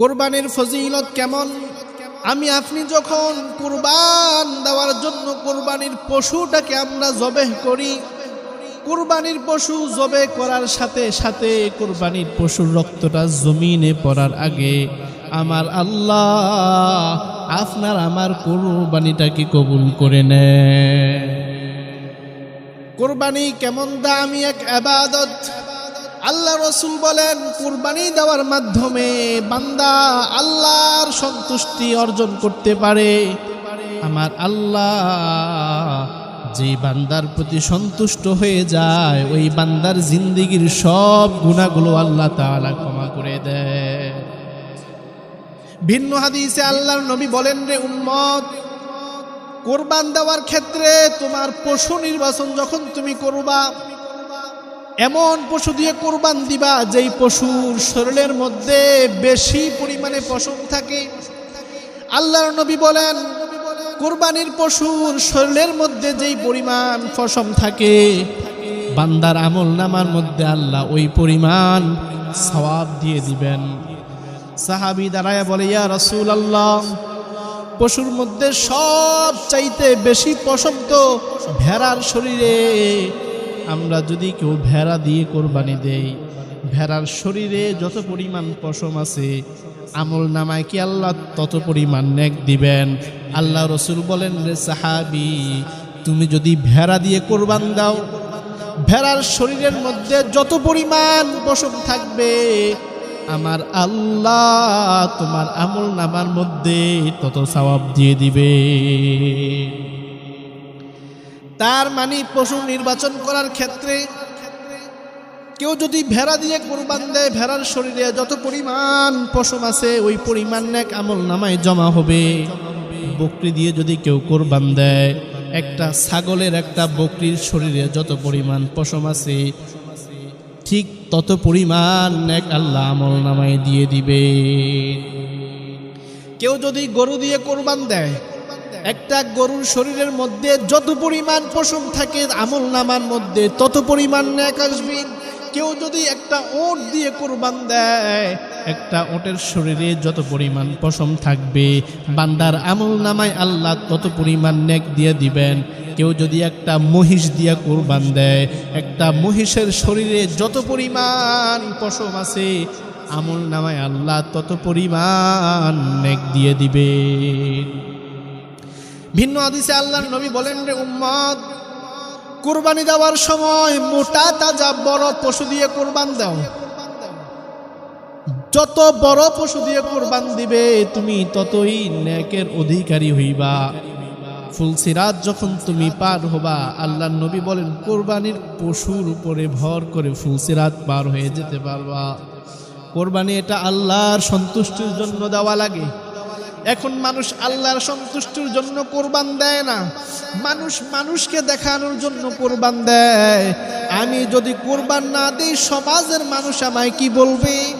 কোরবানির ফজিলত কেমন? আমি, আপনি যখন কুরবান দেওয়ার জন্য কোরবানির পশুটাকে আমরা জবেহ করি, কুরবানির পশু জবে করার সাথে সাথে কুরবানির পশুর রক্তটা জমিনে পড়ার আগে আমার আল্লাহ আপনার আমার কোরবানিটাকে কবুল করে নেয় কোরবানি কেমন দামি এক আবাদত। আল্লাহ রসুল বলেন, কুরবানি দেওয়ার মাধ্যমে বান্দা আল্লাহর সন্তুষ্টি অর্জন করতে পারে। আমার আল্লাহ যে বান্দার প্রতি সন্তুষ্ট হয়ে যায়, ওই বান্দার জিন্দিগির সব গুণাগুলো আল্লাহ তাআলা ক্ষমা করে দেয় ভিন্ন হাদিসে আল্লাহর নবী বলেন রে উম্মত, কোরবান দেওয়ার ক্ষেত্রে তোমার পশু নির্বাচন যখন তুমি করবা এমন পশু দিয়ে কোরবান দিবা, যেই পশুর শরীরের মধ্যে বেশি পরিমাণে পশম থাকে। আল্লাহর নবী বলেন, কোরবানির পশুর শরীরের মধ্যে যেই পরিমাণ পশম থাকে, বান্দার আমল নামার মধ্যে আল্লাহ ওই পরিমাণ সওয়াব দিয়ে দিবেন। সাহাবি দাঁড়ায় বলে, ইয়া রসুল আল্লাহ পশুর মধ্যে সব চাইতে বেশি পশম তো ভেড়ার শরীরে আমরা যদি কেউ ভেড়া দিয়ে কোরবানি দেই, ভেড়ার শরীরে যত পরিমাণ পশম আছে, আমল নামায় কি আল্লাহ তত পরিমাণ নেক দিবেন? আল্লাহ রসুল বলেন রে সাহাবি, তুমি যদি ভেড়া দিয়ে কোরবান দাও, ভেড়ার শরীরের মধ্যে যত পরিমাণ পশম থাকবে, আমার আল্লাহ তোমার আমল নামার মধ্যে তত সওয়াব দিয়ে দিবে। তার মানে পশু নির্বাচন করার ক্ষেত্রে কেউ যদি ভেড়া দিয়ে কোরবান দেয়, ভেড়ার শরীরে যত পরিমাণ পশম আছে, ওই পরিমাণ নেক আমল নামায় জমা হবে। বকরি দিয়ে যদি কেউ কোরবান দেয়, একটা ছাগলের একটা বকরির শরীরে যত পরিমাণ পশম আছে, ঠিক তত পরিমাণ নেক আল্লাহ আমল নামায় দিয়ে দিবে। কেউ যদি গরু দিয়ে কোরবান দেয় একটা গরুর শরীরের মধ্যে যত পরিমাণ পশম থাকে আমল নামার মধ্যে তত পরিমাণ ন্যাক আসবে। কেউ যদি একটা ওট দিয়ে কোরবান দেয়, একটা ওটের শরীরে যত পরিমাণ পশম থাকবে, বান্দার আমল নামায় আল্লাহ তত পরিমাণ নেক দিয়ে দিবেন। কেউ যদি একটা মহিষ দিয়া কোরবান দেয়, একটা মহিষের শরীরে যত পরিমাণ পশম আছে, আমল নামায় আল্লাহ তত পরিমাণ নেক দিয়ে দিবে ভিন্ন আদিসে আল্লাহর নবী বলেন রে উম্মত, কুরবানি দেওয়ার সময় মোটা তাজা বড় পশু দিয়ে কোরবান দাও। যত বড় পশু দিয়ে কোরবান দিবে, তুমি ততই নেকের অধিকারী হইবা। ফুলসিরাত যখন তুমি পার হবা আল্লাহ নবী বলেন, কোরবানির পশুর উপরে ভর করে ফুলসিরাত পার হয়ে যেতে পারবা। কোরবানি এটা আল্লাহর সন্তুষ্টির জন্য দেওয়া লাগে। এখন মানুষ আল্লাহর সন্তুষ্টির জন্য কোরবান দেয় না। মানুষ মানুষকে দেখানোর জন্য কোরবান দেয়। আমি যদি কোরবান না দিই, সমাজের মানুষ আমায় কি বলবে?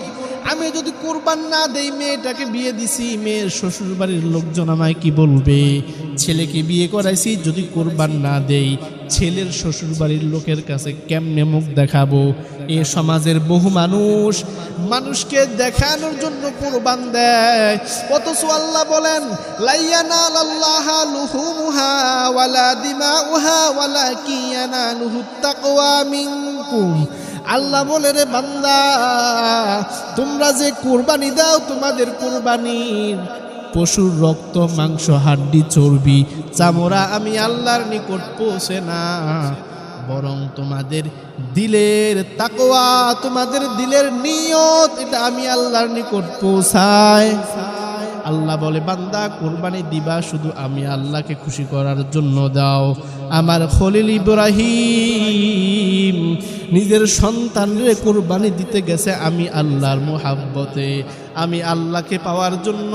আমি যদি কোরবান না দেই, মেয়েটাকে বিয়ে দিছি, মেয়ের শ্বশুর বাড়ির লোকজন আমায় কি বলবে? ছেলেকে বিয়ে করাইছি, যদি কোরবান না দেই, ছেলের শ্বশুর বাড়ির লোকের কাছে কেমনে মুখ দেখাবো? এ সমাজের বহু মানুষ, মানুষকে দেখানোর জন্য কোরবান দেয়। অথচ আল্লাহ বলেন লাইয়ানা আল্লাহ বলে, রে বান্দা, তোমরা যে কোরবানি দাও, তোমাদের কোরবানির পশুর রক্ত, মাংস, হাড্ডি, চর্বি, চামড়া আমি আল্লাহর নিকট পৌঁছে না। বরং তোমাদের দিলের তাকোয়া তোমাদের দিলের নিয়ত, এটা আমি আল্লাহর নিকট পৌঁছায় আল্লাহ বলে, বান্দা, কোরবানি দিবা, শুধু আমি আল্লাহকে খুশি করার জন্য দাও। আমার খলিল ইব্রাহিম নিজের সন্তানরে কোরবানি দিতে গেছে আমি আল্লাহর মোহাব্বতে। আমি আল্লাহকে পাওয়ার জন্য,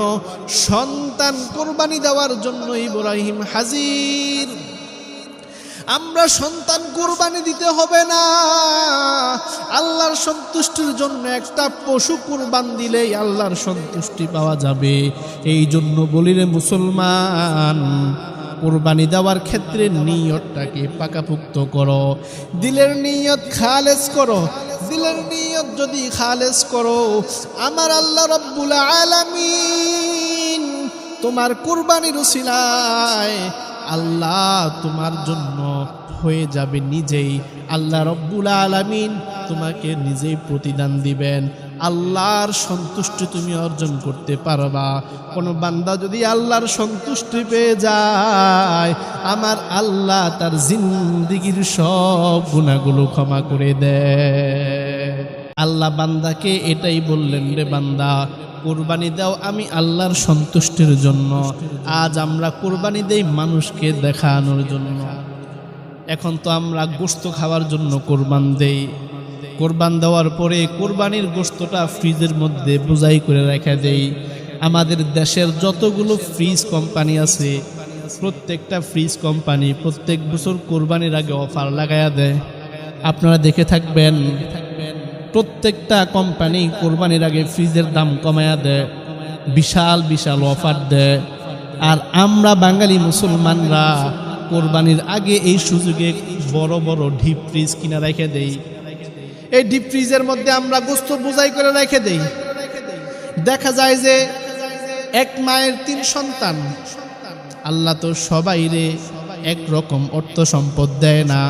সন্তান কোরবানি দেওয়ার জন্য ইব্রাহিম হাজির। আমরা সন্তান কোরবানি দিতে হবে না। আল্লাহর সন্তুষ্টির জন্য একটা পশু কোরবান দিলেই আল্লাহর সন্তুষ্টি পাওয়া যাবে। এই জন্য বলি রে মুসলমান, কোরবানি দেওয়ার ক্ষেত্রে নিয়তটাকে পাকাপুক্ত করো। দিলের নিয়ত খালেজ করো। দিলের নিয়ত যদি খালেজ করো, আমার আল্লাহ রব্বুল আলামিন তোমার কুরবানির উসিলায় আল্লাহ তোমার জন্য হয়ে যাবে নিজেই। আল্লাহ রব্বুল আলামিন তোমাকে নিজেই প্রতিদান দিবেন। আল্লাহর সন্তুষ্টি তুমি অর্জন করতে পারবা। কোনো বান্দা যদি আল্লাহর সন্তুষ্টি পেয়ে যায়, আমার আল্লাহ তার জিন্দিগির সব গুণাগুলো ক্ষমা করে দেয়। আল্লাহ বান্দাকে এটাই বললেন, রে বান্দা, কোরবানি দাও আমি আল্লাহর সন্তুষ্টির জন্য। আজ আমরা কোরবানি দেই মানুষকে দেখানোর জন্য। এখন তো আমরা গোস্ত খাওয়ার জন্য কোরবান দেই। কোরবান দেওয়ার পরে কোরবানির গোস্তটা ফ্রিজের মধ্যে বোঝাই করে রেখে দেই। আমাদের দেশের যতগুলো ফ্রিজ কোম্পানি আছে, প্রত্যেকটা ফ্রিজ কোম্পানি প্রত্যেক বছর কোরবানির আগে অফার লাগায়া দেয়। আপনারা দেখে থাকবেন প্রত্যেকটা কোম্পানি কোরবানির আগে ফ্রিজের দাম কমায়া দেয়, বিশাল বিশাল অফার দেয়। আর আমরা বাঙালি মুসলমানরা কোরবানির আগে এই সুযোগে বড় বড় ডিপ ফ্রিজ কিনা রেখে দেই। এই ডিপ ফ্রিজের মধ্যে আমরা গোস্ত বোঝাই করে রেখে দেই। দেখা যায় যে এক মায়ের তিন সন্তান, আল্লাহ তো সবাই রে এক রকম অর্থ সম্পদ দেয় না।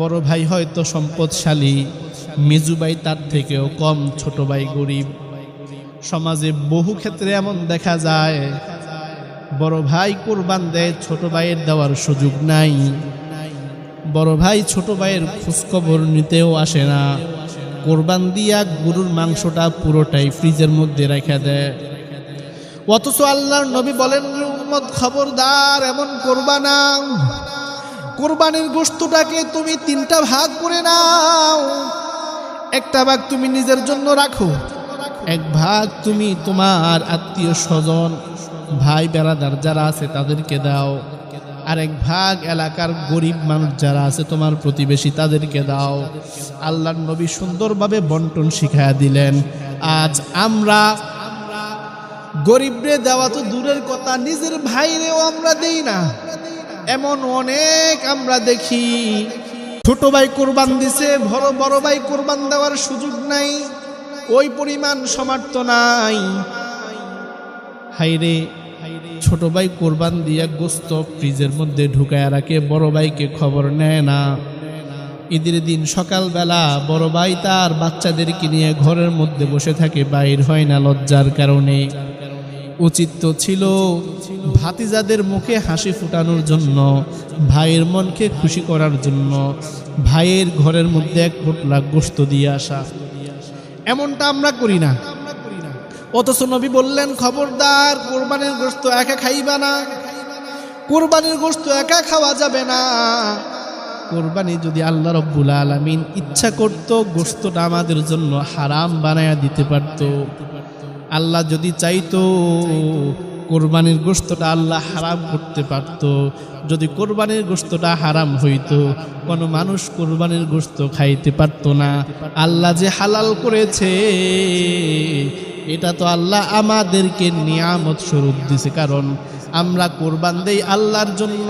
বড় ভাই হয়তো সম্পদশালী মেজু ভাই তার থেকেও কম ছোট ভাই গরিব। সমাজে বহু ক্ষেত্রে এমন দেখা যায়, বড় ভাই কোরবান দেয়, ছোট ভাইয়ের দেওয়ার সুযোগ নাই। বড় ভাই ছোট ভাইয়ের খোঁজখবর নিতেও আসে না। কোরবান দিয়া গরুর মাংসটা পুরোটাই ফ্রিজের মধ্যে রেখে দেয়। অথচ আল্লাহর নবী বলেন খবরদার, এমন করবা না। কোরবানির গোস্তটাকে তুমি তিনটা ভাগ করে নাও। একটা ভাগ তুমি নিজের জন্য রাখো, এক ভাগ তুমি তোমার আত্মীয় স্বজন, ভাই বেড়াদার যারা আছে তাদেরকে দাও, আর এক ভাগ এলাকার গরিব মানুষ যারা আছে তোমার প্রতিবেশী তাদেরকে দাও। আল্লাহর নবী সুন্দরভাবে বন্টন শিখায়া দিলেন, আজ আমরা গরিবরে দেওয়া তো দূরের কথা, নিজের ভাইরেও আমরা দেই না। এমন অনেক আমরা দেখি। ছোট ভাই কোরবান দিছে, বড় বড় ভাই কোরবান দেওয়ার সুযোগ নাই। ওই পরিমাণ সমার্থ নাই। হাইরে, ছোট ভাই কোরবান দিয়া গোস্ত ফ্রিজের মধ্যে ঢুকায় রাখে, বড় ভাইকে খবর নেয় না। ঈদের দিন সকালবেলা বড় ভাই তার বাচ্চাদেরকে নিয়ে ঘরের মধ্যে বসে থাকে, বাইর হয় না লজ্জার কারণে। উচিত তো ছিল ভাতিজাদের মুখে হাসি ফুটানোর জন্য, ভাইয়ের মনকে খুশি করার জন্য, ভাইয়ের ঘরের মধ্যে এক পোটলা গোস্ত দিয়ে আসা। এমনটা আমরা করি না। অথচ নবী বললেন, খবরদার, কোরবানির গোস্ত একা খাইবা না। কোরবানির গোস্ত একা খাওয়া যাবে না। কোরবানি যদি আল্লাহ রব্বুল আলমিন ইচ্ছা করত গোস্তটা আমাদের জন্য হারাম বানায়া দিতে পারত। আল্লাহ যদি চাইতো, কোরবানির গোস্তটা আল্লাহ হারাম করতে পারত। যদি কোরবানির গোস্তটা হারাম হইতো, কোনো মানুষ কোরবানির গোস্ত খাইতে পারত না। আল্লাহ যে হালাল করেছে, এটা তো আল্লাহ আমাদেরকে নিয়ামত স্বরূপ দিছে। কারণ আমরা কোরবান দেই আল্লাহর জন্য।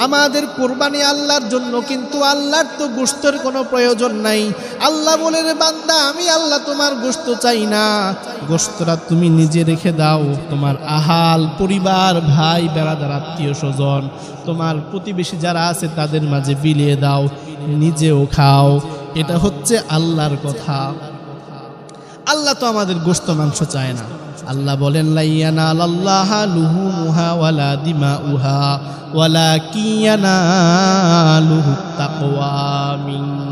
আমাদের কোরবানি আল্লাহর জন্য, কিন্তু আল্লাহর তো গোস্তের কোনো প্রয়োজন নাই। আল্লাহ বলে, রে বান্দা, আমি আল্লাহ তোমার গোস্ত চাই না। গোস্তরা তুমি নিজে রেখে দাও। তোমার আহাল পরিবার, ভাই, বেড়াদার, আত্মীয় স্বজন, তোমার প্রতিবেশী যারা আছে তাদের মাঝে বিলিয়ে দাও, নিজেও খাও। এটা হচ্ছে আল্লাহর কথা। আল্লাহ তো আমাদের গোস্ত মাংস চায় না। আল্লাহ বলেন লাইয়ানা আল্লাহ লুহু মুহা দিমা উহা ওয়ালা কিয়ানা লুহু তাকওয়া মিন